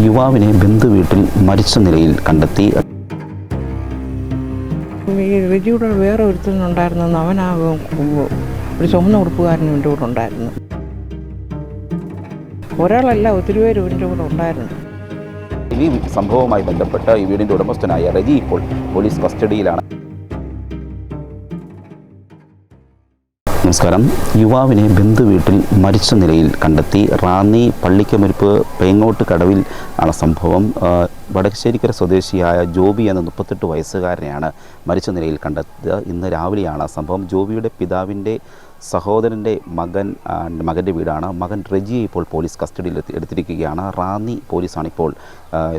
യുവാവിനെ ബന്ധുവീട്ടിൽ മരിച്ച നിലയിൽ കണ്ടെത്തി. ഈ റിജിയുടെ വേറെ ഒരുത്തനുണ്ടായിരുന്നെന്ന് അവനാ ഒരു ചുമന്ന ഉടുപ്പുകാരനും എന്റെ കൂടെ ഉണ്ടായിരുന്നു. ഒരാളല്ല ഒത്തിരി പേര് എന്റെ കൂടെ ഉണ്ടായിരുന്നു. ഈ സംഭവവുമായി ബന്ധപ്പെട്ട് ഈ വീടിന്റെ ഉടമസ്ഥനായ റജി ഇപ്പോൾ പോലീസ് കസ്റ്റഡിയിലാണ്. നമസ്കാരം. യുവാവിനെ ബന്ധുവീട്ടിൽ മരിച്ച നിലയിൽ കണ്ടെത്തി റാന്നി പള്ളിക്കമരിപ്പ് പേങ്ങോട്ട് കടവിൽ ആണ് സംഭവം. വടക്കശ്ശേരിക്കര സ്വദേശിയായ ജോബി എന്ന മുപ്പത്തെട്ട് വയസ്സുകാരനെയാണ് മരിച്ച നിലയിൽ കണ്ടെത്തിയത്. ഇന്ന് രാവിലെയാണ് സംഭവം. ജോബിയുടെ പിതാവിന്റെ സഹോദരന്റെ മകൻ മകന്റെ വീടാണ്. മകൻ റജിയെ ഇപ്പോൾ പോലീസ് കസ്റ്റഡിയിൽ എടുത്തിരിക്കുകയാണ്. റാന്നി പോലീസാണ് ഇപ്പോൾ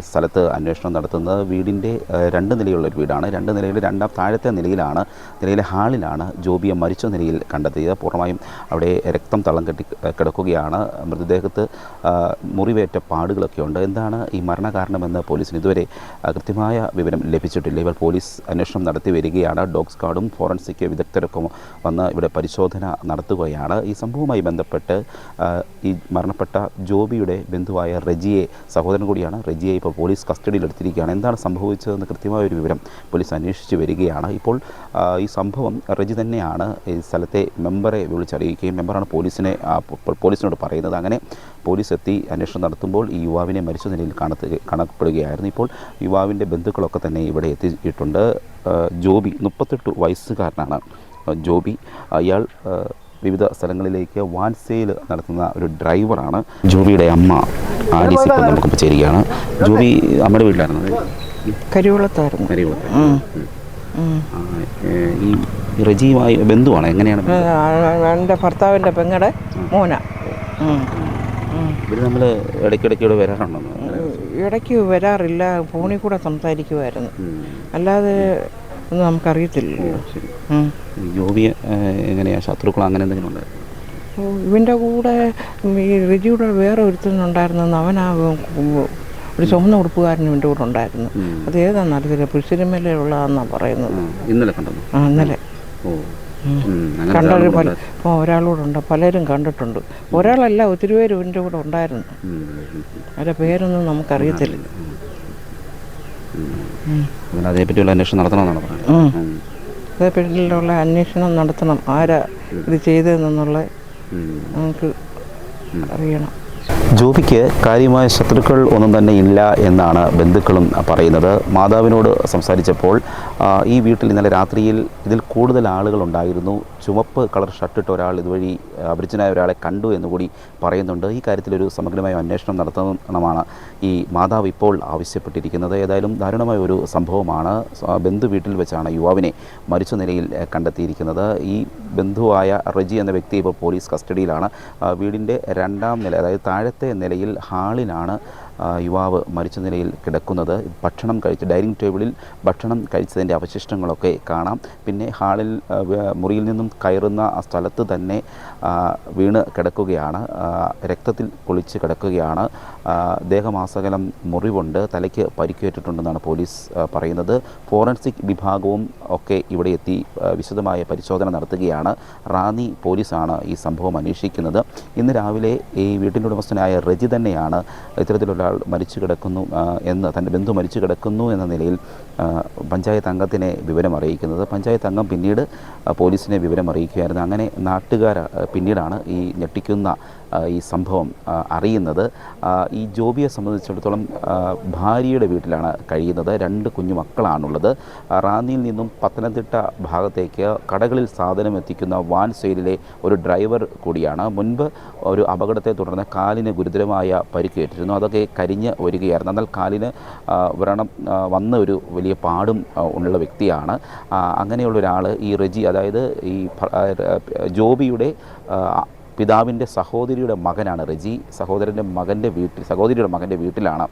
സ്ഥലത്ത് അന്വേഷണം നടത്തുന്നത്. വീടിന്റെ രണ്ട് നിലയുള്ള ഒരു വീടാണ്. രണ്ട് നിലയുടെ രണ്ടാം താഴത്തെ നിലയിലാണ് നിലയിലെ ഹാളിലാണ് ജോബിയെ മരിച്ച നിലയിൽ കണ്ടെത്തിയത്. പൂർണമായും അവിടെ രക്തം തളം കെട്ടി കിടക്കുകയാണ്. മൃതദേഹത്ത് മുറിവേറ്റ പാടുകളൊക്കെ ഉണ്ട്. എന്താണ് ഈ മരണകാരണമെന്ന് പോലീസിന് ഇതുവരെ കൃത്യമായ വിവരം ലഭിച്ചിട്ടില്ല. ഇവർ പോലീസ് അന്വേഷണം നടത്തി വരികയാണ്. ഡോഗ് സ്ക്വാഡും ഫോറൻസിക് വിദഗ്ധരൊക്കെ വന്ന് ഇവിടെ പരിശോധന നടത്തുകയാണ്. ഈ സംഭവവുമായി ബന്ധപ്പെട്ട് ഈ മരണപ്പെട്ട ജോബിയുടെ ബന്ധുവായ റെജിയെ സഹോദരൻ കൂടിയാണ് റെജിയെ ഇപ്പോൾ പോലീസ് കസ്റ്റഡിയിൽ എടുത്തിരിക്കുകയാണ് എന്താണ് സംഭവിച്ചതെന്ന് കൃത്യമായ ഒരു വിവരം പോലീസ് അന്വേഷിച്ച് വരികയാണ്. ഇപ്പോൾ ഈ സംഭവം റെജി തന്നെയാണ് ഈ സ്ഥലത്തെ മെമ്പറെ വിളിച്ചറിയിക്കുകയും മെമ്പറാണ് പോലീസിനെ പോലീസിനോട് പറയുന്നത്. അങ്ങനെ പോലീസ് എത്തി അന്വേഷണം നടത്തുമ്പോൾ ഈ യുവാവിനെ മരിച്ച നിലയിൽ കാണത്ത് കാണപ്പെടുകയായിരുന്നു. ഇപ്പോൾ യുവാവിന്റെ ബന്ധുക്കളൊക്കെ തന്നെ ഇവിടെ എത്തിയിട്ടുണ്ട്. ജോബി മുപ്പത്തെട്ട് വയസ്സുകാരനാണ്. ജോബി അയാൾ വിവിധ സ്ഥലങ്ങളിലേക്ക് വാൻ സെയിൽ നടത്തുന്ന ഒരു ഡ്രൈവറാണ് ജോബിയുടെ അമ്മ ആലീസ് ഇപ്പോൾ നമുക്ക് ചേരുകയാണ്. ജോബി അമ്മയുടെ വീട്ടിലായിരുന്നു. കരിവളത്തായിരുന്നു. ഈ റജിയുമായി ബന്ധുവാണ് എങ്ങനെയാണ് എന്റെ ഭർത്താവിന്റെ പെങ്ങടെ മോന. ഇവർ നമ്മൾ ഇടയ്ക്കിടയ്ക്ക് ഇവിടെ വരാറുണ്ടോ? ഇടയ്ക്ക് വരാറില്ല ഫോണിൽ കൂടെ സംസാരിക്കുമായിരുന്നു അല്ലാതെ ഒന്നും നമുക്കറിയത്തില്ലല്ലോ. ശരി. എങ്ങനെയാ ജോബി ശത്രുക്കൾ അങ്ങനെ എന്തെങ്കിലും ഉണ്ടായിരുന്നു ഇവന്റെ കൂടെ ഈ റിജിയുടെ വേറെ ഒരുത്തനുണ്ടായിരുന്നെന്ന് അവനാ ആ ഒരു ചുമന്ന ഉടുപ്പുകാരൻ എന്റെ കൂടെ ഉണ്ടായിരുന്നു. അത് ഏതാണെന്ന് അറിയത്തില്ല പുരുഷരിമേലുള്ളതാണെന്നാണ് പറയുന്നത്. ഇന്നലെ ആ ഇന്നലെ. കണ്ടൊരു പല. ഇപ്പോൾ ഒരാളൂടെ പലരും കണ്ടിട്ടുണ്ട്. ഒരാളല്ല ഒത്തിരി പേര് ഇവന്റെ കൂടെ ഉണ്ടായിരുന്നു. അവരുടെ പേരൊന്നും നമുക്കറിയത്തില്ല. അങ്ങനെ അതേപ്പറ്റിയുള്ള അന്വേഷണം നടത്തണമെന്നാണ് പറഞ്ഞത് അതേപ്പറ്റിയുള്ള അന്വേഷണം നടത്തണം. ആരാ ഇത് ചെയ്തതെന്നുള്ള. നമുക്ക് അറിയണം. ജോബിക്ക് കാര്യമായ ശത്രുക്കൾ ഒന്നും തന്നെ ഇല്ല എന്നാണ് ബന്ധുക്കളും പറയുന്നത്. മാതാവിനോട് സംസാരിച്ചപ്പോൾ ഈ വീട്ടിൽ ഇന്നലെ രാത്രിയിൽ ഇതിൽ കൂടുതൽ ആളുകൾ ഉണ്ടായിരുന്നു. ചുവപ്പ് കളർ ഷർട്ടിട്ട ഒരാൾ ഇതുവഴി അപരിചിതനായ ഒരാളെ കണ്ടു എന്ന് കൂടി പറയുന്നുണ്ട്. ഈ കാര്യത്തിലൊരു സമഗ്രമായ അന്വേഷണം നടത്തണമെന്നാണ് ഈ മാതാവ് ഇപ്പോൾ ആവശ്യപ്പെട്ടിരിക്കുന്നത്. ഏതായാലും ദാരുണമായ ഒരു സംഭവമാണ്. ബന്ധു വീട്ടിൽ വെച്ചാണ് യുവാവിനെ മരിച്ച നിലയിൽ കണ്ടെത്തിയിരിക്കുന്നത്. ഈ ബന്ധുവായ റജി എന്ന വ്യക്തി ഇപ്പോൾ പോലീസ് കസ്റ്റഡിയിലാണ്. വീടിന്റെ രണ്ടാം നില അതായത് താഴത്തെ നിലയിൽ ഹാളിലാണ് യുവാവ് മരിച്ച നിലയിൽ കിടക്കുന്നത്. ഭക്ഷണം കഴിച്ച് ഡൈനിങ് ടേബിളിൽ ഭക്ഷണം കഴിച്ചതിന്റെ അവശിഷ്ടങ്ങളൊക്കെ കാണാം. പിന്നെ ഹാളിൽ മുറിയിൽ നിന്നും കയറുന്ന ആ സ്ഥലത്ത് തന്നെ വീണ് കിടക്കുകയാണ്. രക്തത്തിൽ കുളിച്ച് കിടക്കുകയാണ്. ദേഹമാസകലം മുറിവുണ്ട്. തലയ്ക്ക് പരിക്കേറ്റിട്ടുണ്ടെന്നാണ് പോലീസ് പറയുന്നത്. ഫോറൻസിക് വിഭാഗവും ഒക്കെ ഇവിടെ എത്തി വിശദമായ പരിശോധന നടത്തുകയാണ്. റാന്നി പോലീസാണ് ഈ സംഭവം അന്വേഷിക്കുന്നത്. ഇന്ന് രാവിലെ ഈ വീട്ടിന്റെ ഉടമസ്ഥനായ റജി തന്നെയാണ് ഇത്തരത്തിലൊരാൾ മരിച്ചു കിടക്കുന്നു എന്ന് തന്റെ ബന്ധു മരിച്ചു കിടക്കുന്നു എന്ന നിലയിൽ പഞ്ചായത്ത് അംഗത്തിനെ വിവരം അറിയിക്കുന്നത്. പഞ്ചായത്ത് അംഗം പിന്നീട് പോലീസിനെ വിവരം അറിയിക്കുകയായിരുന്നു. അങ്ങനെ നാട്ടുകാർ പിന്നീടാണ് ഈ ഞെട്ടിക്കുന്ന ഈ സംഭവം അറിയുന്നത്. ഈ ജോബിയെ സംബന്ധിച്ചിടത്തോളം ഭാര്യയുടെ വീട്ടിലാണ് കഴിയുന്നത്. രണ്ട് കുഞ്ഞു മക്കളാണുള്ളത്. റാന്നിയിൽ നിന്നും പത്തനംതിട്ട ഭാഗത്തേക്ക് കടകളിൽ സാധനം എത്തിക്കുന്ന വാൻ സെയിലിലെ ഒരു ഡ്രൈവർ കൂടിയാണ്. മുൻപ് ഒരു അപകടത്തെ തുടർന്ന് കാലിന് ഗുരുതരമായ പരിക്കേറ്റിരുന്നു. അതൊക്കെ കരിഞ്ഞ് വരികയായിരുന്നു. എന്നാൽ കാലിന് വ്രണം വന്ന ഒരു വലിയ പാടും ഉള്ള വ്യക്തിയാണ്. അങ്ങനെയുള്ള ഒരാൾ ഈ റെജി അതായത് ഈ ജോബിയുടെ പിതാവിന്റെ സഹോദരിയുടെ മകനാണ് റെജി. സഹോദരന്റെ മകന്റെ വീട്ടിൽ സഹോദരിയുടെ മകന്റെ വീട്ടിലാണ്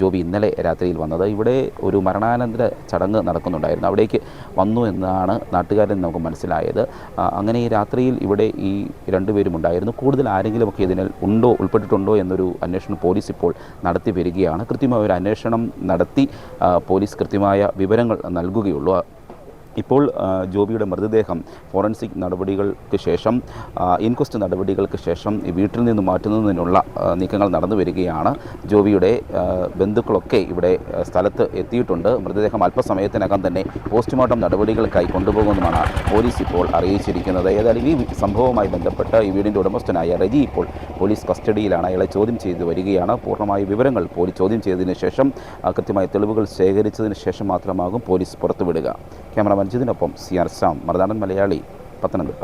ജോബി ഇന്നലെ രാത്രിയിൽ വന്നത്. ഇവിടെ ഒരു മരണാനന്തര ചടങ്ങ് നടക്കുന്നുണ്ടായിരുന്നു. അവിടേക്ക് വന്നു എന്നാണ് നാട്ടുകാരൻ നമുക്ക് മനസ്സിലായത്. അങ്ങനെ ഈ രാത്രിയിൽ ഇവിടെ ഈ രണ്ടുപേരും ഉണ്ടായിരുന്നു. കൂടുതൽ ആരെങ്കിലുമൊക്കെ ഇതിനിൽ ഉണ്ടോ ഉൾപ്പെട്ടിട്ടുണ്ടോ എന്നൊരു അന്വേഷണം പോലീസ് ഇപ്പോൾ നടത്തി വരികയാണ്. കൃത്യമായ ഒരു അന്വേഷണം നടത്തി പോലീസ് കൃത്യമായ വിവരങ്ങൾ നൽകുകയുള്ളൂ. ഇപ്പോൾ ജോബിയുടെ മൃതദേഹം ഫോറൻസിക് നടപടികൾക്ക് ശേഷം ഇൻക്വസ്റ്റ് നടപടികൾക്ക് ശേഷം വീട്ടിൽ നിന്ന് മാറ്റുന്നതിനുള്ള നീക്കങ്ങൾ നടന്നു വരികയാണ്. ജോബിയുടെ ബന്ധുക്കളൊക്കെ ഇവിടെ സ്ഥലത്ത് എത്തിയിട്ടുണ്ട്. മൃതദേഹം അല്പസമയത്തിനകം തന്നെ പോസ്റ്റ്മോർട്ടം നടപടികൾക്കായി കൊണ്ടുപോകുമെന്നാണ് പോലീസ് ഇപ്പോൾ അറിയിച്ചിരിക്കുന്നത്. ഏതായാലും ഈ സംഭവവുമായി ബന്ധപ്പെട്ട് ഈ വീടിന്റെ ഉടമസ്ഥനായ റജി ഇപ്പോൾ പോലീസ് കസ്റ്റഡിയിലാണ്. അയാളെ ചോദ്യം ചെയ്ത് വരികയാണ്. പൂർണമായ വിവരങ്ങൾ പോലീസ് ചോദ്യം ചെയ്തതിന് ശേഷം കൃത്യമായ തെളിവുകൾ ശേഖരിച്ചതിന് ശേഷം മാത്രമാകും പോലീസ് പുറത്തുവിടുക. Camera മഞ്ജിതിനൊപ്പം C R Sam Marunadan Malayali Pathanamthitta.